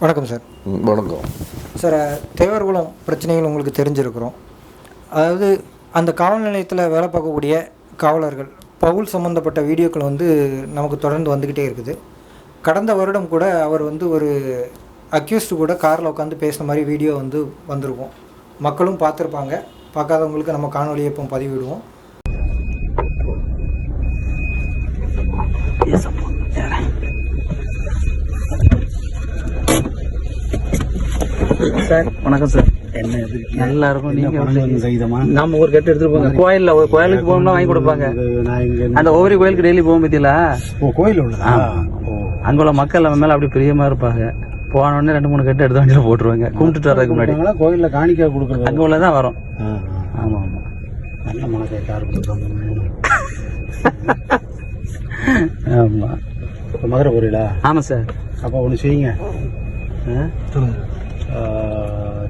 வணக்கம் சார். வணக்கம். சார் தேவர்குளம் பிரச்சனைகள் உங்களுக்கு தெரிஞ்சிருக்கிறோம். அதாவது அந்த காவல் நிலையத்தில் வேலை பார்க்கக்கூடிய காவலர்கள் பவுல் சம்மந்தப்பட்ட வீடியோக்கள் வந்து நமக்கு தொடர்ந்து வந்துக்கிட்டே இருக்குது. கடந்த வருடம் கூட அவர் வந்து ஒரு அக்யூஸ்டு கூட காரில் உட்காந்து பேசின மாதிரி வீடியோ வந்து வந்திருக்கும். மக்களும் பார்த்துருப்பாங்க. பார்க்காதவங்களுக்கு நம்ம காணொலியை இப்போ பதிவிடுவோம். சார். வணக்கம் சார். என்ன இது? நல்லா இருக்கும் நீங்க சகிதமா நாம ஒரு கட்டு எடுத்துட்டு போங்க. கோயில்ல ஒரு கோயிலுக்கு போகணும்னா வாங்கி கொடுப்பாங்க. அந்த ஒவ்வொரு கோயிலுக்கு டெய்லி போக பத்தியில? ஓ கோயில் உள்ளதா? ஓ. அங்க உள்ள மக்கள் நம்ம மேல அப்படி பிரியமா இருப்பாங்க. போன உடனே ரெண்டு மூணு கட்டு எடுத்து வண்டியில போட்டுருவாங்க. கும்பிட்டுட்டு வர்றதுக்கு முன்னாடி. கோயில்ல காணிக்கை கொடுக்கறது. அங்க உள்ளதான் வரும். ஆமா ஆமா. நல்ல கொடுக்குறாங்க ஆமா. மதுரை போறீங்களா? ஆமா சார். அப்போ ஒன்று செய்யுங்க. ஆ?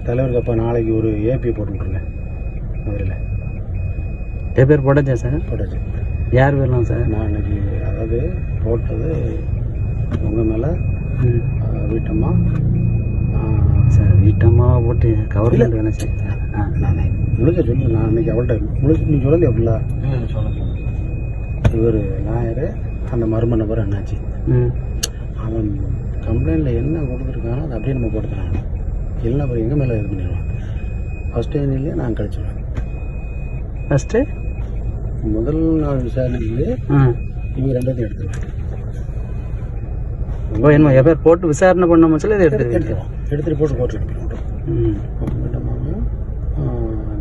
தலைவருக்கு அப்போ நாளைக்கு ஒரு ஏபி போட்டு விட்ருங்க மதுரையில். என் பேர் போட்டச்சா சார்? போட்டாச்சு. யார் பேர்லாம் சார்? நான் இன்னைக்கு அதாவது போட்டது உங்கள் மேலே ம். வீட்டம்மா. ஆ, சார் வீட்டம்மாவை போட்டு கவர்மெண்ட் வேணா சார் ஆ. நான் முழுக்க சொல்லு நான் இன்னைக்கு அவள்கிட்ட முழுக்க நீ சொல்லலையா அப்படில? இவர் லாயரு அந்த மர்ம நபர் என்னாச்சு ம். அவன் கம்ப்ளைண்ட்டில் என்ன கொடுத்துருக்கானோ அதை அப்படியே நம்ம போட்டுக்கிறாங்க. இல்லைன்னா அப்புறம் எங்கள் மேலே இது பண்ணிடுவான் ஃபஸ்ட் டைம்லேயே நான் கழிச்சிடுவேன் ஃபர்ஸ்ட்டு முதல் நாள் விசாரணையிலே இவங்க ரெண்டாத்தையும் எடுத்துருவேன் ஓ என்ன என் பேர் போட்டு விசாரணை பண்ண முடிச்சல இதை எடுத்துருக்கீங்க எடுத்துருவோம். எடுத்துகிட்டு போட்டு கோர்ட்டில் எடுத்துருவோம்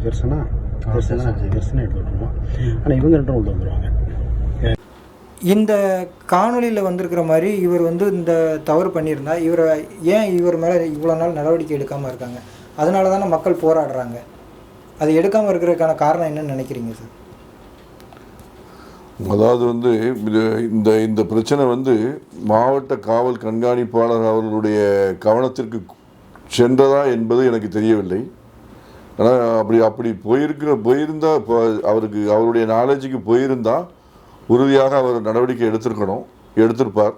ஜெர்சனா? ஜெர்சனா ஜெர்சனா. எடுத்து விட்டுருவோம் ஆனால் இவங்க ரெண்டும் உள்ள வந்துடுவாங்க இந்த காணொலியில் வந்திருக்கிற மாதிரி இவர் வந்து இந்த தவறு பண்ணியிருந்தா இவரை ஏன் இவர் மேலே இவ்வளோ நாள் நடவடிக்கை எடுக்காமல் இருக்காங்க? அதனால தானே மக்கள் போராடுறாங்க. அது எடுக்காமல் இருக்கிறதுக்கான காரணம் என்னன்னு நினைக்கிறீங்க சார்? அதாவது வந்து இது இந்த இந்த பிரச்சனை வந்து மாவட்ட காவல் கண்காணிப்பாளர் அவர்களுடைய கவனத்திற்கு சென்றதா என்பது எனக்கு தெரியவில்லை. ஆனால் அப்படி அப்படி போயிருக்கிற போயிருந்தா இப்போ அவருக்கு அவருடைய நாலேஜுக்கு போயிருந்தால் உறுதியாக அவர் நடவடிக்கை எடுத்திருக்கணும் எடுத்திருப்பார்.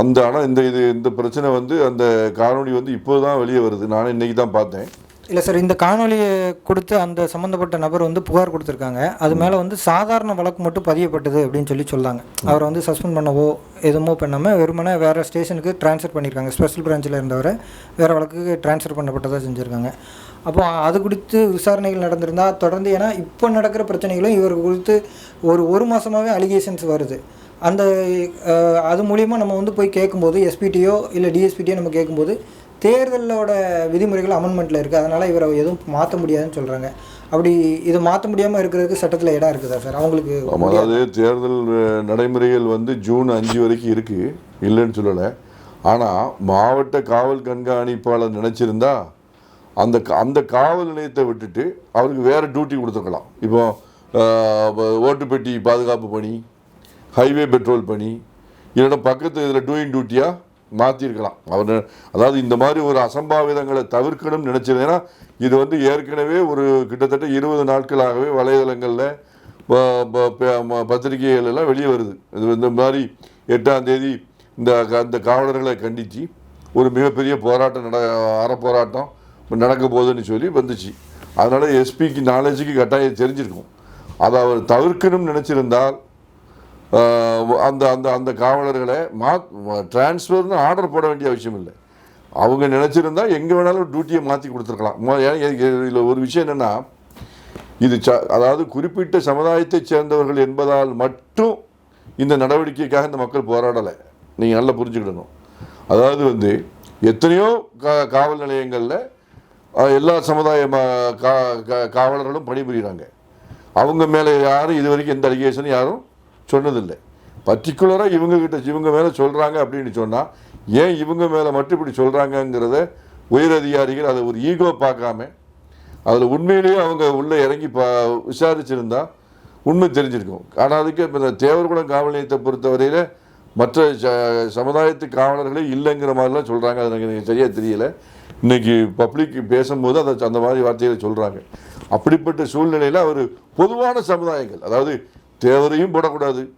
அந்த ஆனால் இந்த இது இந்த பிரச்சனை வந்து அந்த காணொளி வந்து இப்போது தான் வெளியே வருது. நான் இன்னைக்கு தான் பார்த்தேன். இல்லை சார் இந்த காணொளியை கொடுத்து அந்த சம்மந்தப்பட்ட நபர் வந்து புகார் கொடுத்துருக்காங்க. அது மேலே வந்து சாதாரண வழக்கு மட்டும் பதியப்பட்டது அப்படின்னு சொல்லி சொல்லாங்க. அவரை வந்து சஸ்பெண்ட் பண்ணவோ எதுவுமோ பண்ணாமல் வெறுமனே வேறு ஸ்டேஷனுக்கு ட்ரான்ஸ்ஃபர் பண்ணியிருக்காங்க. ஸ்பெஷல் பிரான்ச்சில் இருந்தவரை வேறு வழக்குக்கு ட்ரான்ஸ்ஃபர் பண்ணப்பட்டதாக செஞ்சுருக்காங்க. அப்போ அது குறித்து விசாரணைகள் நடந்திருந்தால் தொடர்ந்து ஏன்னா இப்போ நடக்கிற பிரச்சனைகளும் இவர் குறித்து ஒரு ஒரு மாதமாகவே அலிகேஷன்ஸ் வருது. அந்த அது மூலிமா நம்ம வந்து போய் கேட்கும்போது எஸ்பிடியோ இல்லை டிஎஸ்பிடியோ நம்ம கேட்கும்போது தேர்தலோட விதிமுறைகள் அமெண்ட்மெண்ட்டில் இருக்குது அதனால் இவரை எதுவும் மாற்ற முடியாதுன்னு சொல்கிறாங்க அப்படி இதை மாற்ற முடியாமல் இருக்கிறதுக்கு சட்டத்தில் இடம் இருக்குதா சார்? அவங்களுக்கு அதாவது தேர்தல் நடைமுறைகள் வந்து ஜூன் அஞ்சு வரைக்கும் இருக்குது இல்லைன்னு சொல்லலை. ஆனால் மாவட்ட காவல் கண்காணிப்பாளர் நினச்சிருந்தா அந்த க- அந்த காவல் நிலையத்தை விட்டுட்டு அவருக்கு வேறு டியூட்டி கொடுத்துருக்கலாம். இப்போ ஓட்டுப்பெட்டி பாதுகாப்பு பணி ஹைவே பெட்ரோல் பணி இல்லைன்னா பக்கத்து இதில் டூயிங் டியூட்டியாக மாற்றிருக்கலாம் அவர் அதாவது இந்த மாதிரி ஒரு அசம்பாவிதங்களை தவிர்க்கணும்னு நினச்சிருந்தேன்னா இது வந்து ஏற்கனவே ஒரு கிட்டத்தட்ட இருபது நாட்களாகவே வலைதளங்களில் ப- பத்திரிகைகள் எல்லாம் வெளியே வருது. இது இந்த மாதிரி எட்டாம் தேதி இந்த க- அந்த காவலர்களை கண்டித்து ஒரு மிகப்பெரிய போராட்டம் நட அறப்போராட்டம் நடக்க போகுதுன்னு சொல்லி வந்துச்சு. அதனால் எஸ்பிக்கு நாலேஜுக்கு கட்டாயம் தெரிஞ்சிருக்கும். அதை அவர் தவிர்க்கணும்னு நினச்சிருந்தால் அந்த அந்த அந்த காவலர்களை மா டிரான்ஸ்ஃபர்னு ஆர்டர் போட வேண்டிய அவசியம் இல்லை. அவங்க நினச்சிருந்தா எங்கே வேணாலும் டியூட்டியை மாற்றி கொடுத்துருக்கலாம். இதில் ஒரு விஷயம் என்னென்னா இது ச அதாவது குறிப்பிட்ட சமுதாயத்தைச் சேர்ந்தவர்கள் என்பதால் மட்டும் இந்த நடவடிக்கைக்காக இந்த மக்கள் போராடலை. நீங்கள் நல்லா புரிஞ்சுக்கிடணும். அதாவது வந்து எத்தனையோ கா காவல் நிலையங்களில் எல்லா சமுதாய கா காவலர்களும் பணிபுரிகிறாங்க அவங்க மேலே யாரும் இது வரைக்கும் எந்த அலிகேஷனும் யாரும் சொன்னதில்லை. பர்டிகுலராக இவங்க கிட்ட இவங்க மேலே சொல்கிறாங்க அப்படின்னு சொன்னால் ஏன் இவங்க மேலே மட்டும் இப்படி சொல்கிறாங்கங்கிறத உயர் அதிகாரிகள் அதை ஒரு ஈகோ பார்க்காம அதில் உண்மையிலேயே அவங்க உள்ளே இறங்கி பா விசாரிச்சிருந்தா உண்மை தெரிஞ்சிருக்கும். ஆனால் அதுக்கு இப்போ இந்த தேவர்குளம் காவல் நிலையத்தை பொறுத்தவரையில் மற்ற ச சமுதாயத்து காவலர்களே இல்லைங்கிற மாதிரிலாம் சொல்கிறாங்க அது எனக்கு எனக்கு சரியாக தெரியல. இன்னைக்கு பப்ளிக் பேசும்போது அதை அந்த மாதிரி வார்த்தைகளை சொல்கிறாங்க அப்படிப்பட்ட சூழ்நிலையில் அவர் பொதுவான சமுதாயங்கள். அதாவது தேவரையும் போடக்கூடாது.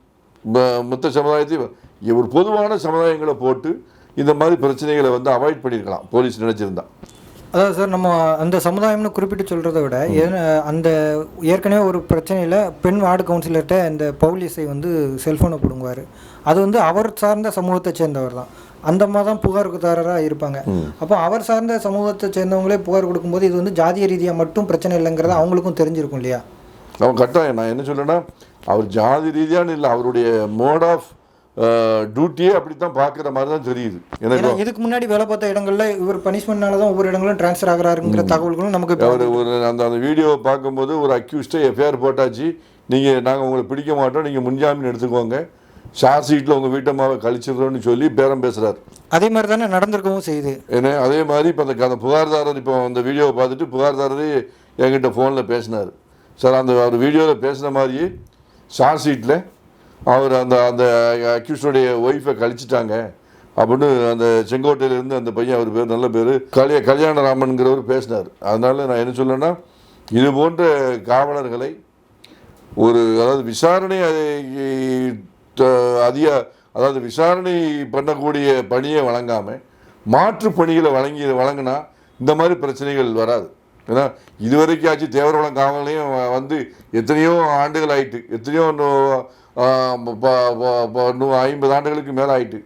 ம- மற்ற சமுதாயத்தையும் ஒரு பொதுவான சமுதாயங்களை போட்டு இந்த மாதிரி பிரச்சனைகளை வந்து அவாய்ட் பண்ணியிருக்கலாம். போலீஸ் நினச்சிருந்தா. அதாவது சார் நம்ம அந்த சமுதாயம்னு குறிப்பிட்டு சொல்கிறத விட அந்த ஏற்கனவே ஒரு பிரச்சனையில் பெண் வார்டு கவுன்சிலர்கிட்ட இந்த பவுல் இசை வந்து செல்ஃபோனை பிடுங்குவார். அது வந்து அவர் சார்ந்த சமூகத்தை சேர்ந்தவர் தான். அந்த மாதிரி தான் புகார்தாரராக இருப்பாங்க. அப்போ அவர் சார்ந்த சமூகத்தை சேர்ந்தவங்களே புகார் கொடுக்கும்போது இது வந்து ஜாதிய ரீதியாக மட்டும் பிரச்சனை இல்லைங்கிறது அவங்களுக்கும் தெரிஞ்சிருக்கும் இல்லையா? அவன் கட்டாயம். நான் என்ன சொல்றேன்னா அவர் ஜாதி ரீதியான இல்லை அவருடைய மோட் ஆஃப் டியூட்டியே அப்படி தான் பார்க்குற மாதிரி தான் தெரியுது ஏன்னா எனக்கு இதுக்கு முன்னாடி வேலை பார்த்த இடங்கள்ல இவர் பனிஷ்மெண்ட்னால தான் ஒவ்வொரு இடங்களும் ட்ரான்ஸ்ஃபர் ஆகிறாருங்கிற தகவல்களும் நமக்கு அவர் ஒரு அந்த அந்த வீடியோவை பார்க்கும்போது ஒரு அக்யூஸ்டை எஃப்ஐஆர் போட்டாச்சு. நீங்கள் நாங்கள் உங்களை பிடிக்க மாட்டோம். நீங்கள் முன்ஜாமீன் எடுத்துக்கோங்க. ஷார்ட் சீட்டில் உங்கள் வீட்டம்மாவை கழிச்சிடுறோன்னு சொல்லி பேரம் பேசுகிறார் அதே மாதிரி தானே நடந்திருக்கவும் செய்யுது. ஏன்னா அதே மாதிரி இப்போ அந்த அந்த புகார்தாரர் இப்போ அந்த வீடியோவை பார்த்துட்டு புகார்தாரரே என்கிட்ட ஃபோனில் பேசினார். சார் அந்த அவர் வீடியோவில் பேசின மாதிரியே ஷார்ட் சீட்டில் அவர் அந்த அந்த அக்யூஸ்டனுடைய ஒய்ஃபை கழிச்சிட்டாங்க. அப்படின்னு அந்த செங்கோட்டையிலேருந்து அந்த பையன் அவர் பேர் நல்ல பேர் கல்ய கல்யாணராமன்கிறவர் பேசினார். அதனால் நான் என்ன சொல்லேன்னா இது போன்ற காவலர்களை ஒரு அதாவது விசாரணை அதிக அதாவது விசாரணை பண்ணக்கூடிய பணியை வழங்காமல் மாற்று பணிகளை வழங்கி வழங்கினா இந்த மாதிரி பிரச்சனைகள் வராது. ஏன்னா இதுவரைக்கும் ஆச்சு தேவரவளம் காவலையும் வந்து எத்தனையோ ஆண்டுகள் ஆயிட்டு எத்தனையோ ஐம்பது ஆண்டுகளுக்கு மேலே ஆயிட்டு.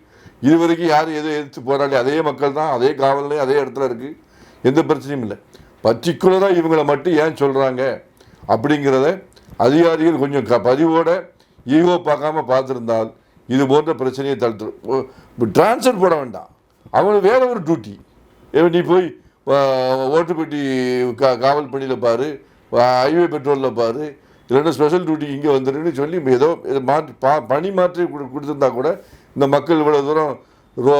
இதுவரைக்கும் யாரும் எதுவும் எதிர்த்து போராடி அதே மக்கள் தான் அதே காவல்லையும் அதே இடத்துல இருக்குது எந்த பிரச்சனையும் இல்லை. பர்டிகுலராக இவங்களை மட்டும் ஏன் சொல்கிறாங்க அப்படிங்கிறத அதிகாரிகள் கொஞ்சம் க பதிவோட ஈகோ பார்க்காம பார்த்துருந்தால் இது போன்ற பிரச்சனையை தடுத்து டிரான்ஸ்ஃபர் போட வேண்டாம். அவனுக்கு வேற ஒரு டியூட்டி நீ போய் ஓட்டுப்பட்டி கா காவல் பணியில் பாரு ஹைவே பெட்ரோலில் பாரு இல்லைன்னா ஸ்பெஷல் டியூட்டி இங்கே வந்துருன்னு சொல்லி ஏதோ மாற்றி பா பணி மாற்றி கொடு கொடுத்துருந்தா கூட இந்த மக்கள் இவ்வளோ தூரம் ரோ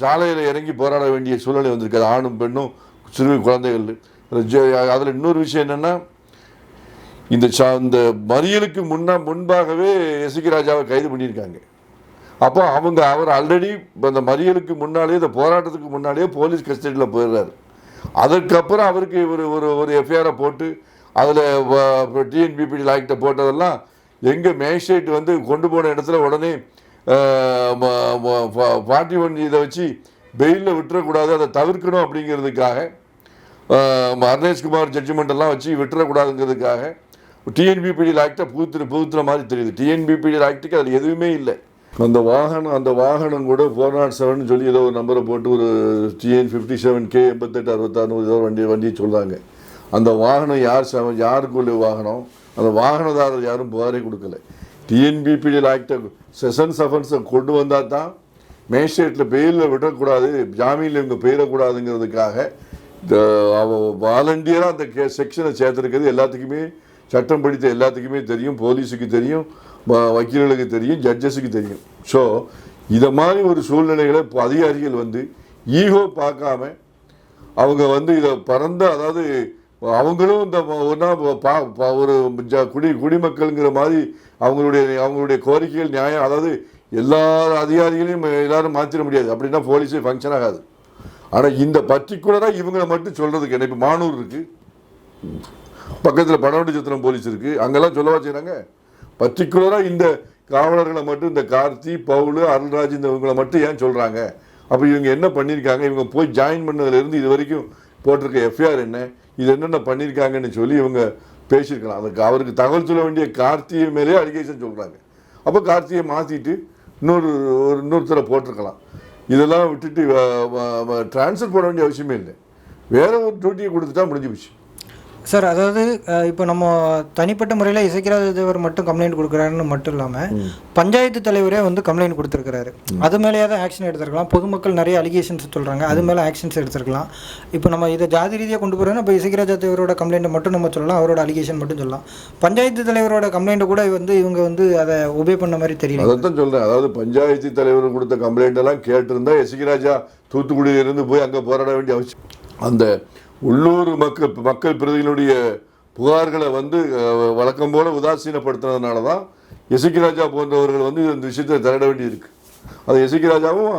சாலையில் இறங்கி போராட வேண்டிய சூழ்நிலை வந்திருக்காது. ஆணும் பெண்ணும் சிறு குழந்தைகள். அதில் இன்னொரு விஷயம் என்னென்னா இந்த சா இந்த மறியலுக்கு முன்னா முன்பாகவே எஸ்கி ராஜாவை கைது பண்ணியிருக்காங்க. அப்போ அவங்க அவர் ஆல்ரெடி அந்த மறியலுக்கு முன்னாலே இந்த போராட்டத்துக்கு முன்னாலேயே போலீஸ் கஸ்டடியில் போயிடுறாரு. அதற்கப்புறம் அவருக்கு ஒரு ஒரு ஒரு எஃப்ஐஆரை போட்டு அதில் டிஎன்பிபிடி லாய்கிட்ட போட்டதெல்லாம் எங்கே மேஜிஸ்ட்ரேட் வந்து கொண்டு போன இடத்துல உடனே ஃபார்ட்டி ஒன் இதை வச்சு பெயிலில் விட்டுறக்கூடாது அதை தவிர்க்கணும் அப்படிங்கிறதுக்காக அர்னேஷ்குமார் ஜட்ஜ்மெண்ட்டெல்லாம் வச்சு விட்டுறக்கூடாதுங்கிறதுக்காக டிஎன்பிபிடி ஆக்டை புகுத்துற புகுத்துற மாதிரி தெரியுது. டிஎன்பிபிடி ஆக்டுக்கு அதில் எதுவுமே இல்லை. அந்த வாகனம் அந்த வாகனம் கூட ஃபோர் நாட் செவன் சொல்லி ஏதோ ஒரு நம்பரை போட்டு ஒரு டிஎன் ஃபிஃப்டி செவன் கே எண்பத்தெட்டு அறுபத்தாறு ஏதோ வண்டி வண்டியை சொல்கிறாங்க அந்த வாகனம் யார் செவ- யாருக்குள்ள வாகனம்? அந்த வாகனதாரர் யாரும் புகாரே கொடுக்கல. டிஎன்பிபிடி ஆக்டை செஷன்ஸ் அஃபென்ஸை கொண்டு வந்தால் தான் மேஜிஸ்ட்ரேட்டில் பெயிலில் விடக்கூடாது ஜாமீனில் இவங்க போயிடக்கூடாதுங்கிறதுக்காக வாலண்டியராக அந்த கே செக்ஷனை சேர்த்துருக்கிறது எல்லாத்துக்குமே சட்டம் படித்த எல்லாத்துக்குமே தெரியும் போலீஸுக்கு தெரியும் வ- வக்கீல்களுக்கு தெரியும் ஜட்ஜஸுக்கு தெரியும். ஸோ இதை மாதிரி ஒரு சூழ்நிலைகளை இப்போ அதிகாரிகள் வந்து ஈகோ பார்க்காம அவங்க வந்து இதை பறந்த அதாவது அவங்களும் இந்த ஒன்றா பா ஒரு ஜ- குடி குடிமக்கள்ங்கிற மாதிரி அவங்களுடைய அவங்களுடைய கோரிக்கைகள் நியாயம் அதாவது எல்லா அதிகாரிகளையும் எல்லாரும் மாற்றிட முடியாது. அப்படின்னா போலீஸே ஃபங்க்ஷன் ஆகாது. ஆனால் இந்த பர்டிகுலராக இவங்களை மட்டும் சொல்கிறதுக்கு என்ன இப்போ மானூர் இருக்குது பக்கத்தில் பனவண்டி சத்திரம் போலீஸ் இருக்குது அங்கெல்லாம் சொல்லவா செய்கிறாங்க பர்டிகுலராக இந்த காவலர்களை மட்டும் இந்த கார்த்தி பவுல் அருள்ராஜ் இந்த இவங்களை மட்டும் ஏன் சொல்கிறாங்க அப்போ இவங்க என்ன பண்ணியிருக்காங்க? இவங்க போய் ஜாயின் பண்ணதுலேருந்து இது வரைக்கும் போட்டிருக்க எஃப்ஐஆர் என்ன? இது என்னென்ன பண்ணியிருக்காங்கன்னு சொல்லி இவங்க பேசியிருக்கலாம். அதுக்கு அவருக்கு தகவல் சொல்ல வேண்டிய கார்த்திகை மேலே அலிகேஷன் சொல்கிறாங்க அப்போ கார்த்தியை மாற்றிட்டு இன்னொரு ஒரு இன்னொருத்தரை போட்டிருக்கலாம். இதெல்லாம் விட்டுட்டு ட்ரான்ஸ்ஃபர் போட வேண்டிய அவசியமே இல்லை. வேற ஒரு டியூட்டியை கொடுத்துட்டா முடிஞ்சு போச்சு. சார் அதாவது இப்போ நம்ம தனிப்பட்ட முறையில் இசைக்கிறாத தேவர் மட்டும் கம்ப்ளைண்ட் கொடுக்குறாருன்னு மட்டும் இல்லாமல் பஞ்சாயத்து தலைவரே வந்து கம்ப்ளைண்ட் கொடுத்துருக்காரு அது மேலேயே தான் ஆக்ஷன் எடுத்திருக்கலாம். பொதுமக்கள் நிறைய அலிகேஷன்ஸ் சொல்கிறாங்க அது மேலே ஆக்ஷன்ஸ் எடுத்திருக்கலாம். இப்போ நம்ம இதை ஜாதி ரீதியாக கொண்டு போகிறோன்னா இப்போ இசைக்ராஜா தேவரோட கம்ப்ளைண்ட்டை மட்டும் நம்ம சொல்லலாம். அவரோட அலிகேஷன் மட்டும் சொல்லலாம். பஞ்சாயத்து தலைவரோட கம்ப்ளைண்ட்டை கூட வந்து இவங்க வந்து அதை ஒபே பண்ண மாதிரி தெரியல. அதைத்தான் சொல்றேன். அதாவது பஞ்சாயத்து தலைவர் கொடுத்த கம்ப்ளைண்ட் எல்லாம் கேட்டிருந்தா எசிகராஜா தூத்துக்குடியில இருந்து போய் அங்கே போராட வேண்டிய அவசியம். அந்த உள்ளூர் மக்கள் மக்கள் பிரதிகளுடைய புகார்களை வந்து வழக்கம் போல உதாசீனப்படுத்துனதுனால தான் எசிகராஜா போன்றவர்கள் வந்து இந்த விஷயத்தை திரட வேண்டியிருக்கு. அது எசிகராஜாவும்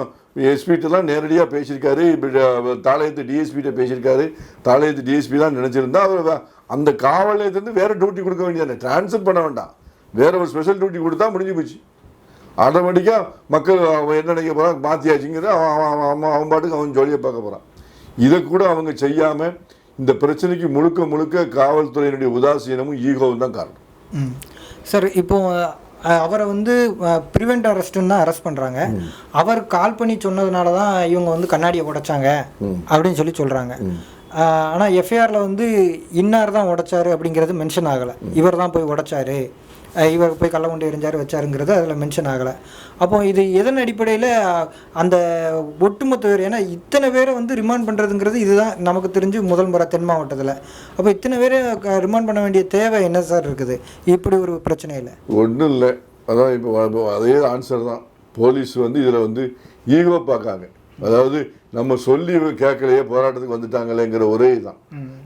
எஸ்பிட்டெல்லாம் நேரடியாக பேசியிருக்காரு. தாளையத்து டிஎஸ்பிகிட்ட பேசியிருக்காரு. தாளையத்து டிஎஸ்பி தான் நினச்சிருந்தா அவர் அந்த காவல் நிலையத்துலேருந்து வேறு டியூட்டி கொடுக்க வேண்டியதானே? ட்ரான்ஸ்ஃபர் பண்ண வேண்டாம். வேறு ஒரு ஸ்பெஷல் டியூட்டி கொடுத்தா முடிஞ்சு போச்சு. ஆட்டோமேட்டிக்காக மக்கள் அவன் என்ன நினைக்க போகிறான் மாற்றியாச்சுங்கிறது அவன் அவன் அவன் அவன் அவன் பாட்டுக்கு அவன் ஜோலியை பார்க்க போகிறான் இதை கூட அவங்க செய்யாமல் இந்த பிரச்சனைக்கு முழுக்க முழுக்க காவல்துறையினுடைய உதாசீனமும் ஈகோவும் தான் காரணம். ம். சார் இப்போ அவரை வந்து ப்ரிவெண்ட் அரெஸ்ட்டுன்னு தான் அரெஸ்ட் பண்ணுறாங்க அவர் கால் பண்ணி சொன்னதுனால தான் இவங்க வந்து கண்ணாடியை உடைச்சாங்க அப்படின்னு சொல்லி சொல்கிறாங்க ஆனால் எஃப்ஐஆரில் வந்து இன்னார் தான் உடைச்சாரு அப்படிங்கிறது மென்ஷன் ஆகலை. இவர் தான் போய் உடைச்சாரு. இவர் போய் கள்ள கொண்டு எரிஞ்சார் வச்சாருங்கிறது அதில் மென்ஷன் ஆகலை. அப்போ இது எதன் அடிப்படையில் அந்த ஒட்டுமொத்த பேர் ஏன்னா இத்தனை பேரை வந்து ரிமாண்ட் பண்ணுறதுங்கிறது இதுதான். நமக்கு தெரிஞ்சு முதல் முறை தென் மாவட்டத்தில். அப்போ இத்தனை பேரை ரிமாண்ட் பண்ண வேண்டிய தேவை என்ன சார் இருக்குது? இப்படி ஒரு பிரச்சனையில். ஒன்றும் இல்லை. அதான் இப்போ அதே ஆன்சர் தான். போலீஸ் வந்து இதில் வந்து ஈகோ பார்க்காங்க. அதாவது நம்ம சொல்லி கேட்கலையே போராட்டத்துக்கு வந்துட்டாங்களேங்கிற ஒரே தான்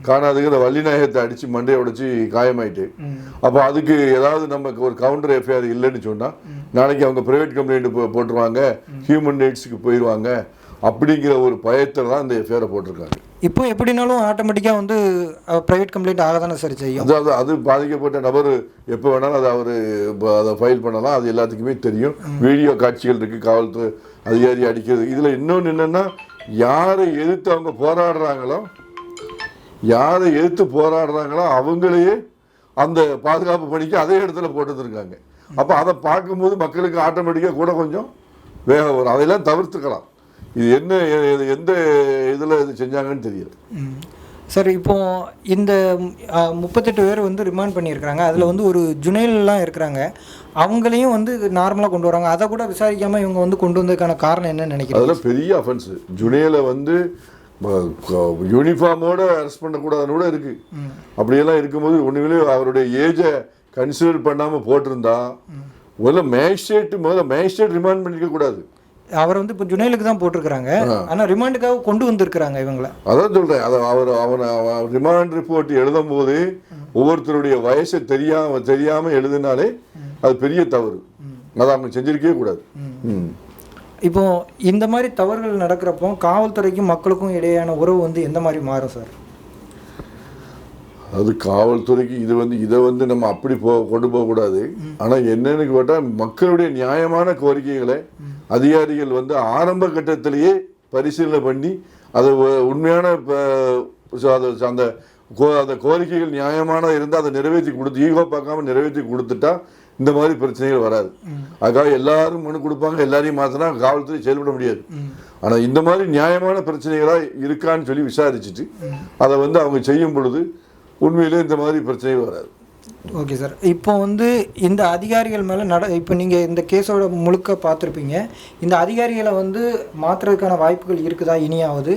காணாதுங்கிற வள்ளிநாயகத்தை அடித்து மண்டையை உடைச்சி காயமாயிட்டு. அப்போ அதுக்கு ஏதாவது நமக்கு ஒரு கவுண்டர் எஃப்ஐஆர் இல்லைன்னு சொன்னால் நாளைக்கு அவங்க ப்ரைவேட் கம்ப்ளைண்ட் போட்டுருவாங்க ஹியூமன் ரைட்ஸுக்கு போயிடுவாங்க அப்படிங்கிற ஒரு பயத்தில் தான் இந்த எஃப்ஐஆரை போட்டிருக்காங்க. இப்போ எப்படினாலும் ஆட்டோமேட்டிக்காக வந்து ப்ரைவேட் கம்ப்ளைண்ட் ஆக தானே சார் செய்யும்? அதாவது அது பாதிக்கப்பட்ட நபர் எப்போ வேணாலும் அதை அவர் அதை ஃபைல் பண்ணலாம் அது எல்லாத்துக்குமே தெரியும். வீடியோ காட்சிகள் இருக்குது காவல்துறை அதிகாரி அடிக்கிறது. இதில் இன்னொன்று என்னென்னா யாரை எதிர்த்து அவங்க போராடுறாங்களோ யாரை எதிர்த்து போராடுறாங்களோ அவங்களையே அந்த பாதுகாப்பு பணிக்கு அதே இடத்துல போட்டுருக்காங்க அப்போ அதை பார்க்கும்போது மக்களுக்கு ஆட்டோமேட்டிக்காக கூட கொஞ்சம் வேகம் வரும். அதையெல்லாம் தவிர்த்துக்கலாம். இது என்ன எந்த இதில் இது செஞ்சாங்கன்னு தெரியல. சார் இப்போ இந்த முப்பத்தெட்டு பேர் வந்து ரிமாண்ட் பண்ணியிருக்கிறாங்க. அதில் வந்து ஒரு ஜுனைல்லாம் இருக்கிறாங்க. அவங்களையும் வந்து நார்மலாக கொண்டு வராங்க. அதை கூட விசாரிக்காமல் இவங்க வந்து கொண்டு வந்ததுக்கான காரணம் என்னன்னு நினைக்கிறீங்க? அதெல்லாம் பெரிய அஃபென்ஸ் ஜுனேல வந்து யூனிஃபார்மோட அரெஸ்ட் பண்ணக்கூடாதுன்னு கூட இருக்கு. அப்படியெல்லாம் இருக்கும்போது ஒன்றுங்களே அவருடைய ஏஜை கன்சிடர் பண்ணாமல் போட்டிருந்தா முதல்ல மேஜிஸ்ட்ரேட் முதல்ல மேஜிஸ்ட்ரேட் ரிமாண்ட் பண்ணிக்க கூடாது. அவர் வந்து இப்போ ஜுனைலுக்கு தான் போட்டிருக்கிறாங்க. ஆனால் ரிமாண்டுக்காக கொண்டு வந்திருக்கிறாங்க இவங்கள. அதான் சொல்கிறேன் அதை அவர் அவனை ரிமாண்ட் ரிப்போர்ட் எழுதும் போது ஒவ்வொருத்தருடைய வயசை தெரியாம தெரியாமல் எழுதினாலே அது பெரிய தவறு. அதை அவங்க செஞ்சிருக்கவே கூடாது. இப்போ இந்த மாதிரி தவறுகள் நடக்கிறப்போ காவல்துறைக்கும் மக்களுக்கும் இடையேயான உறவு வந்து எந்த மாதிரி மாறும் சார்? அது காவல்துறைக்கு இது வந்து இதை வந்து நம்ம அப்படி போ கொண்டு போகக்கூடாது. ஆனால் என்னன்னு கேட்டால் மக்களுடைய நியாயமான கோரிக்கைகளை அதிகாரிகள் வந்து ஆரம்ப கட்டத்திலேயே பரிசீலனை பண்ணி அதை உண்மையான ப- அதை அந்த கோ அந்த கோரிக்கைகள் நியாயமான இருந்தால் அதை நிறைவேற்றி கொடுத்து ஈகோ பார்க்காம நிறைவேற்றி கொடுத்துட்டா இந்த மாதிரி பிரச்சனைகள் வராது. அதுக்காக எல்லாரும் மனு கொடுப்பாங்க எல்லாரையும் மாற்றினா காவல்துறை செயல்பட முடியாது. ஆனால் இந்த மாதிரி நியாயமான பிரச்சனைகளாக இருக்கான்னு சொல்லி விசாரிச்சுட்டு அதை வந்து அவங்க செய்யும் பொழுது உண்மையிலே இந்த மாதிரி பிரச்சனைகள் வராது. Okay sir. இப்போ வந்து இந்த அதிகாரிகள் மேலே நட இப்போ நீங்கள் இந்த கேஸோட முழுக்க பார்த்துருப்பீங்க. இந்த அதிகாரிகளை வந்து மாற்றுறதுக்கான வாய்ப்புகள் இருக்குதா இனியாவது?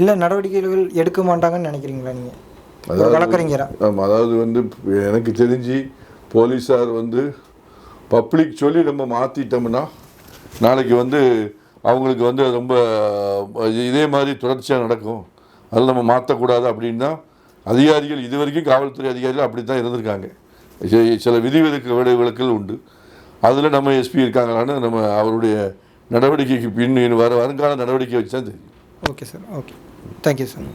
இல்லை நடவடிக்கைகள் எடுக்க மாட்டாங்கன்னு நினைக்கிறீங்களா நீங்கள் வழக்கறிஞரா? ஆமாம் அதாவது வந்து எனக்கு தெரிஞ்சு போலீஸார் வந்து பப்ளிக் சொல்லி நம்ம மாற்றிட்டோம்னா நாளைக்கு வந்து அவங்களுக்கு வந்து ரொம்ப இதே மாதிரி தொடர்ச்சியாக நடக்கும். அதில் நம்ம மாற்றக்கூடாது அப்படின்னா அதிகாரிகள் இது வரைக்கும் காவல்துறை அதிகாரிகள் அப்படி தான் இருந்திருக்காங்க. சில விதிவிலக்கு விளைவுகள் உண்டு. அதில் நம்ம எஸ்பி இருக்காங்களான்னு நம்ம அவருடைய நடவடிக்கைக்கு பின் வர வருங்கால நடவடிக்கை வச்சு தான் தெரியும் okay sir okay thank you sir